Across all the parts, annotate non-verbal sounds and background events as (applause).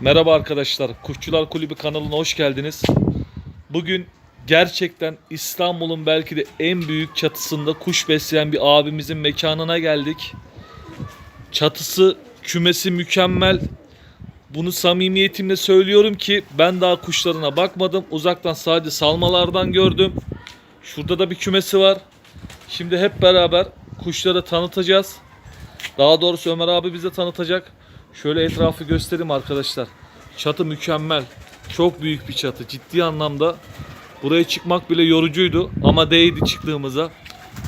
Merhaba arkadaşlar. Kuşçular Kulübü kanalına hoş geldiniz. Bugün gerçekten İstanbul'un belki de en büyük çatısında kuş besleyen bir abimizin mekanına geldik. Çatısı, kümesi mükemmel. Bunu samimiyetimle söylüyorum ki ben daha kuşlarına bakmadım. Uzaktan sadece salmalardan gördüm. Şurada da bir kümesi var. Şimdi hep beraber kuşları tanıtacağız. Daha doğrusu Ömer abi bize tanıtacak. Şöyle etrafı göstereyim arkadaşlar. Çatı mükemmel. Çok büyük bir çatı. Ciddi anlamda buraya çıkmak bile yorucuydu ama değdi çıktığımıza.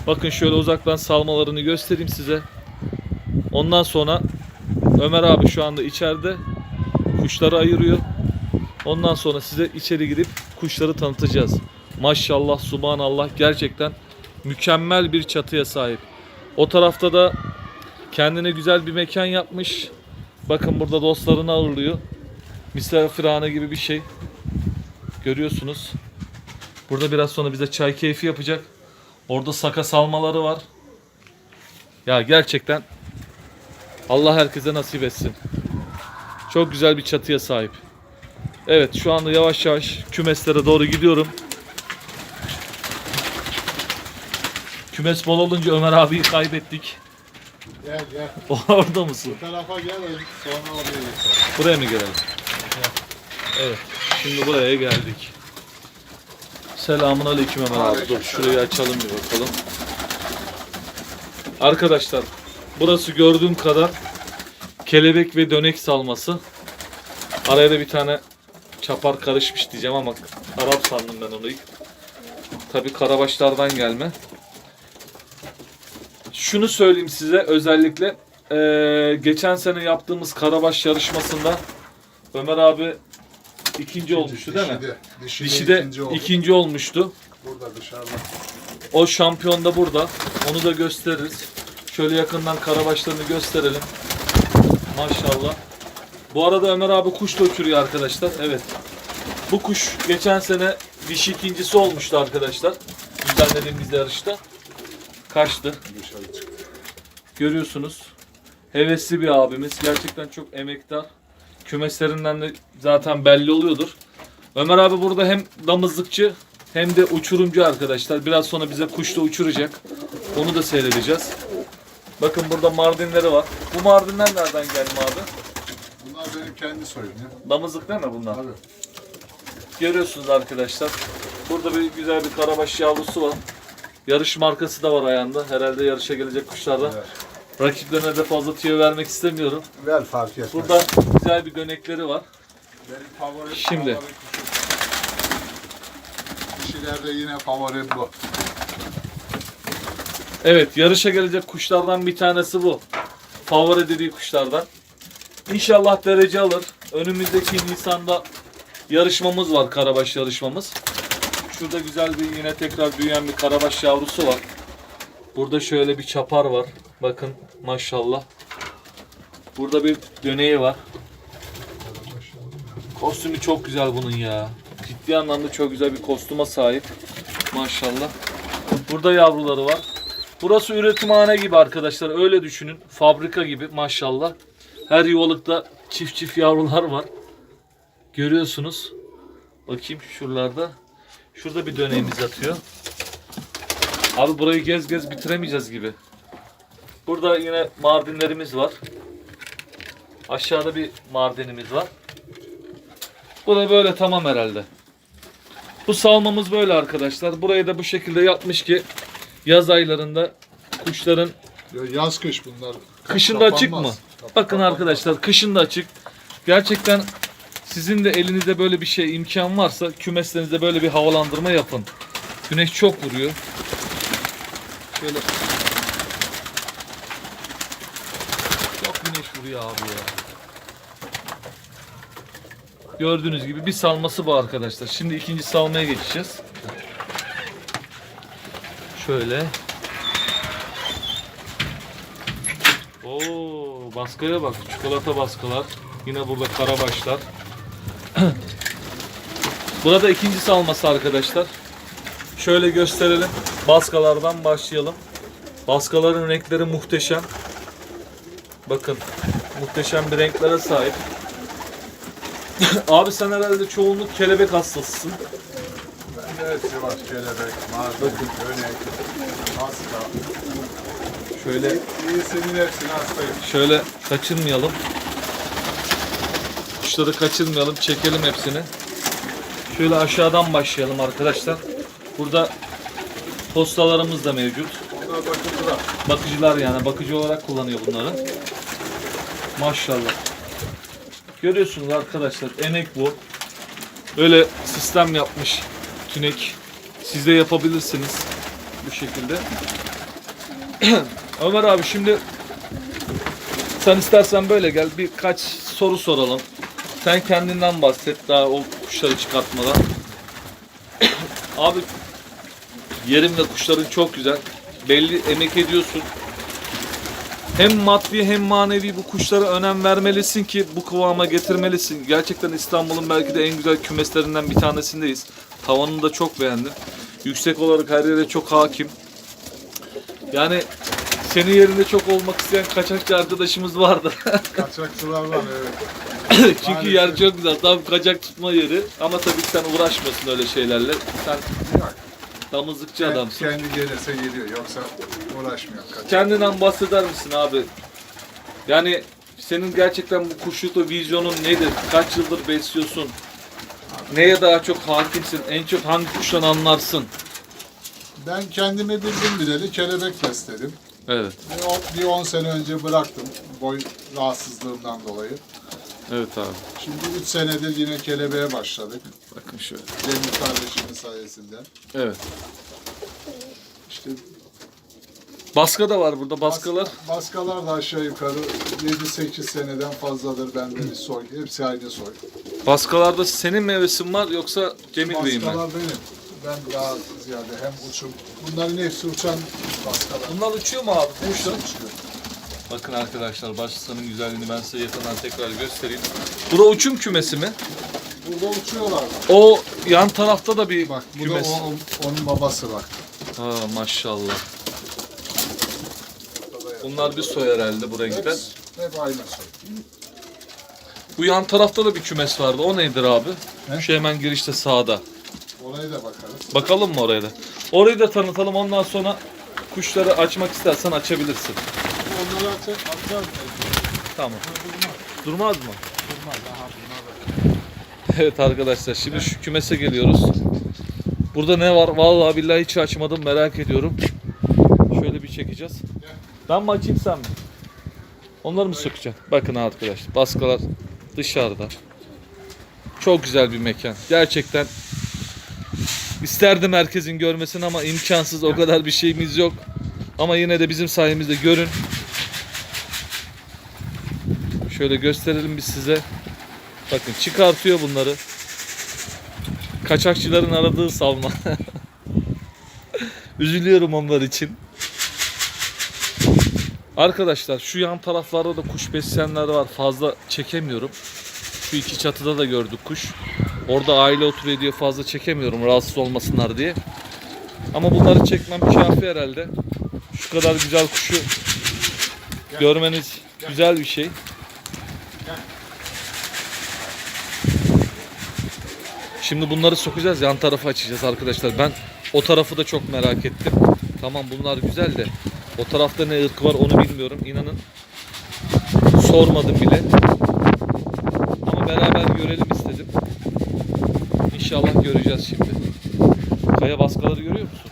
Bakın şöyle uzaktan salmalarını göstereyim size. Ondan sonra Ömer abi şu anda içeride kuşları ayırıyor. Ondan sonra size içeri girip kuşları tanıtacağız. Maşallah, subhanallah gerçekten mükemmel bir çatıya sahip. O tarafta da kendine güzel bir mekan yapmış. Bakın burada dostlarını ağırlıyor. Misafirhane gibi bir şey. Görüyorsunuz. Burada biraz sonra bize çay keyfi yapacak. Orada saka salmaları var. Ya gerçekten Allah herkese nasip etsin. Çok güzel bir çatıya sahip. Evet şu anda yavaş yavaş kümeslere doğru gidiyorum. Kümes bol olunca Ömer abiyi kaybettik. Gel gel. (laughs) Orada mısın? Bu tarafa gel sonra oraya geçelim. Buraya mı gelelim? Evet. Şimdi buraya geldik. Selamun aleyküm Ömer abi. Dur şurayı açalım bir bakalım. Arkadaşlar burası gördüğüm kadar kelebek ve dönek salması. Araya da bir tane çapar karışmış diyeceğim ama Arap sandım ben onu ilk. Tabi karabaşlardan gelme. Şunu söyleyeyim size özellikle eee, geçen sene yaptığımız karabaş yarışmasında Ömer abi ikinci olmuştu değil mi? Dişi de ikinci oldu. ikinci olmuştu. Burada dışarıda. O şampiyon da burada. Onu da gösteririz. Şöyle yakından karabaşlarını gösterelim. Maşallah. Bu arada Ömer abi kuş da uçuruyor arkadaşlar. Evet. Bu kuş geçen sene dişi ikincisi olmuştu arkadaşlar. Düzenlediğimiz yarışta. Kaçtı. Görüyorsunuz. Hevesli bir abimiz. Gerçekten çok emektar. Kümeslerinden de zaten belli oluyordur. Ömer abi burada hem damızlıkçı hem de uçurumcu arkadaşlar. Biraz sonra bize kuşla uçuracak. Onu da seyredeceğiz. Bakın burada mardinleri var. Bu mardinler nereden geldi abi? Bunlar benim kendi soyum ya. Damızlık değil mi bunlar? Tabii. Görüyorsunuz arkadaşlar. Burada bir güzel bir karabaş yavrusu var. Yarış markası da var ayağında. Herhalde yarışa gelecek kuşlardan. Ver. Rakiplerine de fazla tüyo vermek istemiyorum. Ver fark etmez. Burada güzel bir dönekleri var. benim favorim, Şimdi. favori kuşum. Dişilerde yine favorim bu. Evet yarışa gelecek kuşlardan bir tanesi bu. Favori dediği kuşlardan. İnşallah derece alır. Önümüzdeki Nisan'da yarışmamız var. Karabaş yarışmamız. Şurada güzel bir yine tekrar büyüyen bir karabaş yavrusu var. Burada şöyle bir çapar var. Bakın maşallah. Burada bir döneği var. Kostümü çok güzel bunun ya. Ciddi anlamda çok güzel bir kostüme sahip. Maşallah. Burada yavruları var. Burası üretimhane gibi arkadaşlar. Öyle düşünün. Fabrika gibi maşallah. Her yuvalıkta çift çift yavrular var. Görüyorsunuz. Bakayım şuralarda. Şurada bir döneğimiz yatıyor. Abi burayı gez gez bitiremeyeceğiz gibi. Burada yine mardinlerimiz var. Aşağıda bir mardinimiz var. Bu da böyle tamam herhalde. Bu salmamız böyle arkadaşlar. Burayı da bu şekilde yapmış ki yaz aylarında kuşların Ya Yaz kış bunlar. kışında açık mı? Kapanmaz. Kap- Bakın kapanmaz. arkadaşlar kışında açık. Gerçekten sizin de elinizde böyle bir şey imkan varsa kümeslerinizde böyle bir havalandırma yapın. Güneş çok vuruyor. Şöyle çok güneş vuruyor abi ya. Gördüğünüz gibi bir salması bu arkadaşlar. Şimdi ikinci salmaya geçeceğiz. Şöyle. Oo, baskıya bak. Çikolata baskılar. Yine burada karabaşlar. (clears throat) Burada ikinci salması arkadaşlar. Şöyle gösterelim. Baskalardan başlayalım. Baskaların renkleri muhteşem. Bakın muhteşem bir renklere sahip. (clears throat) Abi sen herhalde çoğunluk kelebek hastasısın. Hepsi var. Kelebek, mardin, dönek, hasta. Şöyle İyisinin hepsini hastayım. şöyle kaçırmayalım. Kuşları kaçırmayalım, çekelim hepsini. Şöyle aşağıdan başlayalım arkadaşlar. Burada postalarımız da mevcut. Bakıcılar yani bakıcı olarak kullanıyor bunları. Maşallah. Görüyorsunuz arkadaşlar emek bu. Öyle sistem yapmış tünek. Siz de yapabilirsiniz bu şekilde. (clears throat) Ömer abi şimdi sen istersen böyle gel birkaç soru soralım. Sen kendinden bahset daha o kuşları çıkartmadan. (coughs) abi yerin ve kuşların çok güzel. Belli emek ediyorsun. Hem maddi hem manevi bu kuşlara önem vermelisin ki bu kıvama getirmelisin. Gerçekten İstanbul'un belki de en güzel kümeslerinden bir tanesindeyiz. Tavanını da çok beğendim. Yüksek olarak her yere çok hakim. Yani senin yerinde çok olmak isteyen kaçakçı arkadaşımız vardı. (laughs) Kaçakçılar var evet. (coughs) Çünkü Maalesef. yer çok güzel. Tam kaçak tutma yeri. Ama tabii ki sen uğraşmıyorsun öyle şeylerle. Sen Yok. damızlıkçı adamsın. Kendi gelirse geliyor. Yoksa uğraşmıyor. Kaçak. Kendinden bahseder misin abi? Yani senin gerçekten bu kuşlukta vizyonun nedir? Kaç yıldır besliyorsun? Neye daha çok hakimsin? En çok hangi kuştan anlarsın? Ben kendimi bildim bileli kelebek besledim. Evet. Bir on- Bir 10 sene önce bıraktım. Boy rahatsızlığımdan dolayı. Evet abi. Şimdi 3 senedir yine kelebeğe başladık. Bakın şöyle. Cemil kardeşimin sayesinde. Evet. İşte Baska da var burada. Baskalar. Bas- Baskalar da aşağı yukarı 7-8 seneden fazladır bende bir soy. Hepsi aynı soy. Baskalarda senin meyvesin var yoksa Cemil Bey'in mi? Baskalar benim. Ben daha ziyade hem uçum. Bunların hepsi uçan baskalar. Bunlar uçuyor mu abi? Hepsi uçuyor. Bakın arkadaşlar başlısanın güzelliğini ben size yakından tekrar göstereyim. Bura uçum kümesi mi? Burada uçuyorlar. O yan tarafta da bir Bak bu kümes. da o- onun babası bak. Ha maşallah. Bunlar bir soy herhalde buraya giden. Hepsi, hep aynı soy. Bu yan tarafta da bir kümes vardı. O nedir abi? Ne? Şu hemen girişte sağda. Oraya da bakarız. Bakalım mı oraya da? Orayı da tanıtalım. Ondan sonra kuşları açmak istersen açabilirsin. Onları atacak, atacağız. Tamam. Durmaz mı? Evet arkadaşlar şimdi şu kümese geliyoruz. Burada ne var? Vallahi billahi hiç açmadım merak ediyorum. Şöyle bir çekeceğiz. Ben mi açayım sen mi? Onları mı sökeceksin? Bakın arkadaşlar baskalar dışarıda. Çok güzel bir mekan. Gerçekten isterdim herkesin görmesini ama imkansız o kadar bir şeyimiz yok. Ama yine de bizim sayemizde görün. Şöyle gösterelim biz size. Bakın çıkartıyor bunları. Kaçakçıların aradığı savma. (laughs) Üzülüyorum onlar için. Arkadaşlar şu yan taraflarda da kuş besleyenler var. Fazla çekemiyorum. Şu iki çatıda da gördük kuş. Orada aile oturuyor diye fazla çekemiyorum rahatsız olmasınlar diye. Ama bunları çekmem kafi herhalde. Şu kadar güzel kuşu görmeniz güzel bir şey. Şimdi bunları sokacağız yan tarafı açacağız arkadaşlar. Ben o tarafı da çok merak ettim. Tamam bunlar güzel de o tarafta ne ırk var onu bilmiyorum. İnanın sormadım bile. Ama beraber görelim. İnşallah göreceğiz şimdi. Kaya baskaları görüyor musun?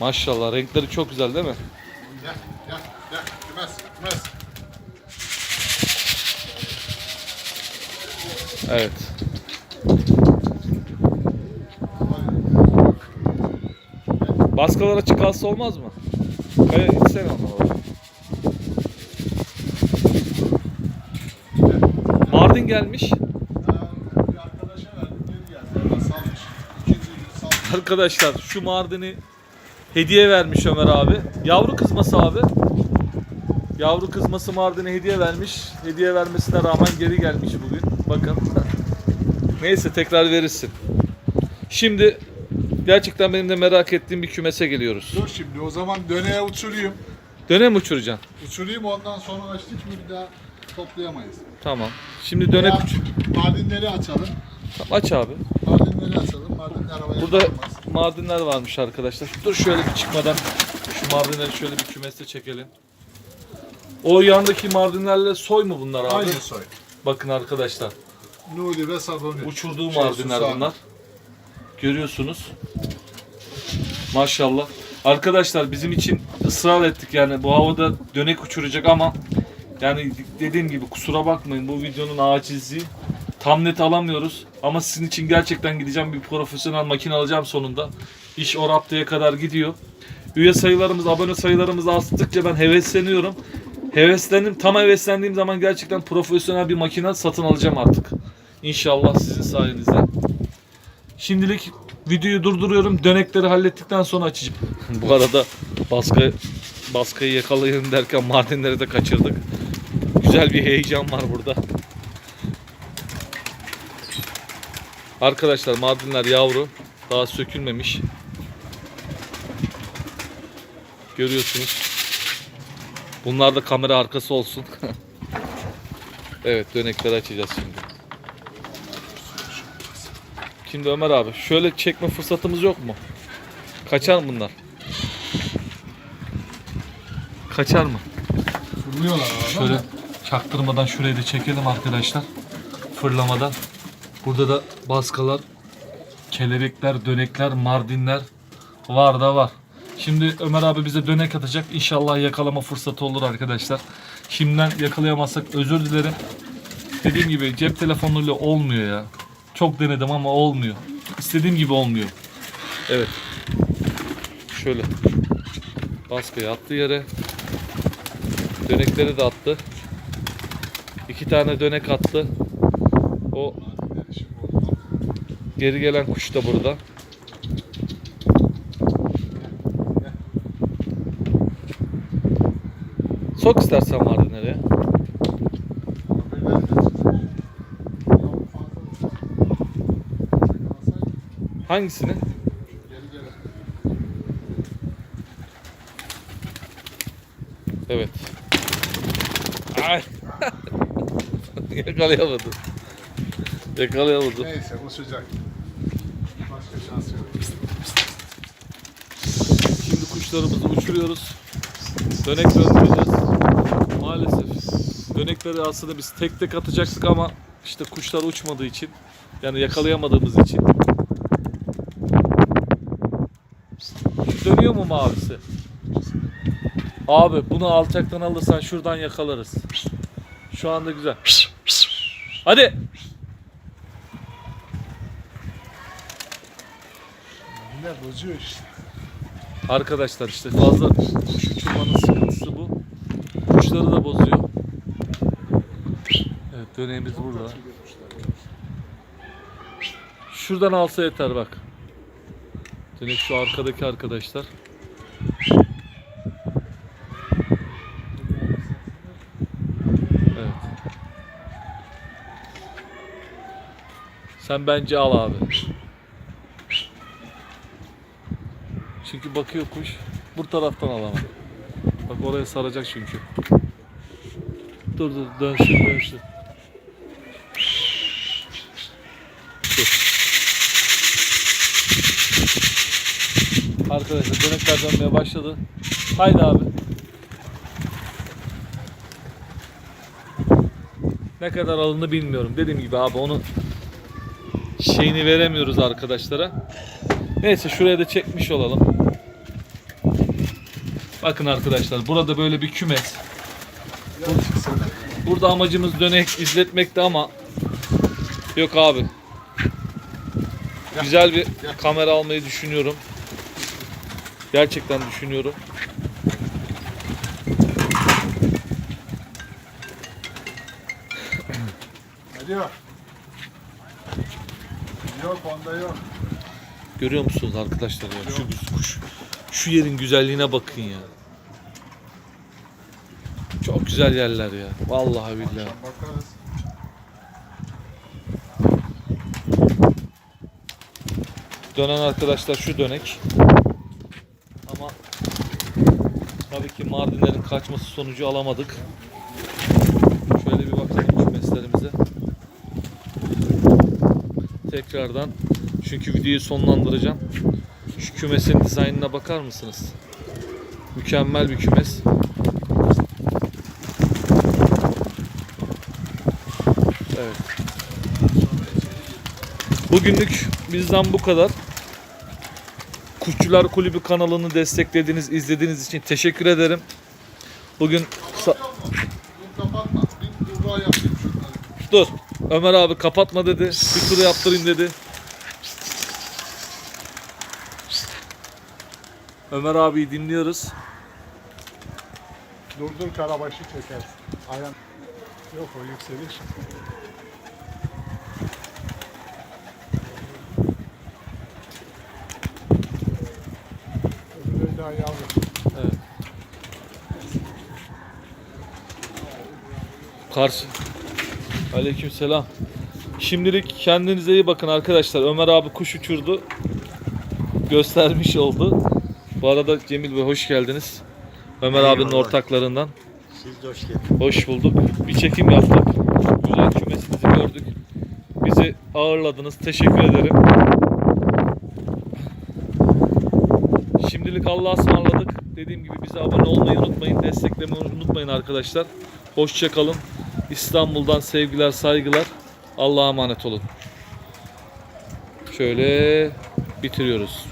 Maşallah renkleri çok güzel değil mi? Gel, gel, gel. Kümes, kümes. Evet. Baskalara çıkarsa olmaz mı? Kaya itsene onu. oraya. Mardin gelmiş. Ha, bir arkadaşa verdim, geri geldi. Hemen salmış. İkinci gün salmış. Arkadaşlar şu Mardin'i hediye vermiş Ömer abi. Yavru kızması abi. Yavru kızması Mardin'e hediye vermiş. Hediye vermesine rağmen geri gelmiş bugün. Bakın. Neyse tekrar verirsin. Şimdi gerçekten benim de merak ettiğim bir kümese geliyoruz. Dur şimdi o zaman döneğe uçurayım. Döne mi uçuracaksın? Uçurayım ondan sonra açtık mı bir daha toplayamayız. Tamam. Şimdi uç. Mardinleri açalım. Aç abi. Mardinleri açalım. Burada mardinler varmış arkadaşlar. Dur şöyle bir çıkmadan şu mardinleri şöyle bir kümeste çekelim. O yandaki mardinlerle soy mu bunlar abi? Aynı soy. Bakın arkadaşlar. Nuri ve Sabuni. Uçurduğu Şey, mardinler susam. bunlar. Görüyorsunuz. Maşallah. Arkadaşlar bizim için ısrar ettik yani bu havada dönek uçuracak ama yani dediğim gibi kusura bakmayın bu videonun acizliği. Tam net alamıyoruz ama sizin için gerçekten gideceğim bir profesyonel makine alacağım sonunda. İş o raptaya kadar gidiyor. Üye sayılarımız, abone sayılarımız arttıkça ben hevesleniyorum. Heveslendim, tam heveslendiğim zaman gerçekten profesyonel bir makine satın alacağım artık. İnşallah sizin sayenizde. Şimdilik videoyu durduruyorum. Dönekleri hallettikten sonra açacağım. (laughs) Bu arada baskı baskıyı yakalayın derken Mardinleri de kaçırdık. Güzel bir heyecan var burada. Arkadaşlar Mardinler yavru. Daha sökülmemiş. Görüyorsunuz. Bunlar da kamera arkası olsun. (laughs) evet dönekleri açacağız şimdi. Şimdi Ömer abi şöyle çekme fırsatımız yok mu? Kaçar mı bunlar? Kaçar mı? Fırlıyorlar arada. Şöyle çaktırmadan şurayı da çekelim arkadaşlar. Fırlamadan. Burada da baskalar, kelebekler, dönekler, mardinler var da var. Şimdi Ömer abi bize dönek atacak. İnşallah yakalama fırsatı olur arkadaşlar. Şimdiden yakalayamazsak özür dilerim. Dediğim gibi cep telefonuyla olmuyor ya. Çok denedim ama olmuyor. İstediğim gibi olmuyor. Evet. Şöyle. Baskıyı attı yere. Dönekleri de attı. İki tane dönek attı. O geri gelen kuş da burada. Sok istersen vardı nereye? Hangisini? Evet. Ay. (laughs) Yakalayamadım. Yakalayamadım. Neyse bu sıcak. Şimdi kuşlarımızı uçuruyoruz. Dönek döndüreceğiz. Maalesef dönekleri aslında biz tek tek atacaktık ama işte kuşlar uçmadığı için yani yakalayamadığımız için. Şu dönüyor mu mavisi? Abi bunu alçaktan alırsan şuradan yakalarız. Şu anda güzel. Hadi. Yine bozuyor işte. Arkadaşlar işte fazla kuş uçurmanın sıkıntısı bu. Kuşları da bozuyor. Evet döneğimiz burada. Şuradan alsa yeter bak. Dönek şu arkadaki arkadaşlar. Evet. Sen bence al abi. Çünkü bakıyor kuş. Bu taraftan alamam. Bak oraya saracak çünkü. Dur dur dönsün dönsün. Dur. Arkadaşlar dönekler dönmeye başladı. Haydi abi. Ne kadar alındı bilmiyorum. Dediğim gibi abi onun şeyini veremiyoruz arkadaşlara. Neyse şuraya da çekmiş olalım. Bakın arkadaşlar burada böyle bir kümes. Burada amacımız dönek izletmekti ama yok abi. Güzel bir kamera almayı düşünüyorum. Gerçekten düşünüyorum. Geliyor. Yok onda yok. Görüyor musunuz arkadaşlar ya şu kuş şu yerin güzelliğine bakın ya. Çok güzel yerler ya. Vallahi billahi. Dönen arkadaşlar şu dönek. Ama tabii ki Mardinlerin kaçması sonucu alamadık. Şöyle bir bakalım şu meslerimize. Tekrardan çünkü videoyu sonlandıracağım. Şu kümesin dizaynına bakar mısınız? Mükemmel bir kümes. Evet. Bugünlük bizden bu kadar. Kuşçular Kulübü kanalını desteklediğiniz, izlediğiniz için teşekkür ederim. Bugün dur. Ömer abi kapatma dedi. Bir tur yaptırayım dedi. Ömer abiyi dinliyoruz. Durdur karabaşı çekersin. Ayağın. Yok o yükseliş. Öbürleri daha yavrum. Evet. Karşı. Aleykümselam. Şimdilik kendinize iyi bakın arkadaşlar. Ömer abi kuş uçurdu. Göstermiş oldu. Bu arada Cemil Bey hoş geldiniz. Ömer abinin Eyvallah. ortaklarından. Siz de hoş geldiniz. Hoş bulduk. Bir çekim yaptık. Güzel kümesinizi gördük. Bizi ağırladınız. Teşekkür ederim. Şimdilik Allah'a ısmarladık. Dediğim gibi bize abone olmayı unutmayın. Desteklemeyi unutmayın arkadaşlar. Hoşçakalın. İstanbul'dan sevgiler, saygılar. Allah'a emanet olun. Şöyle bitiriyoruz.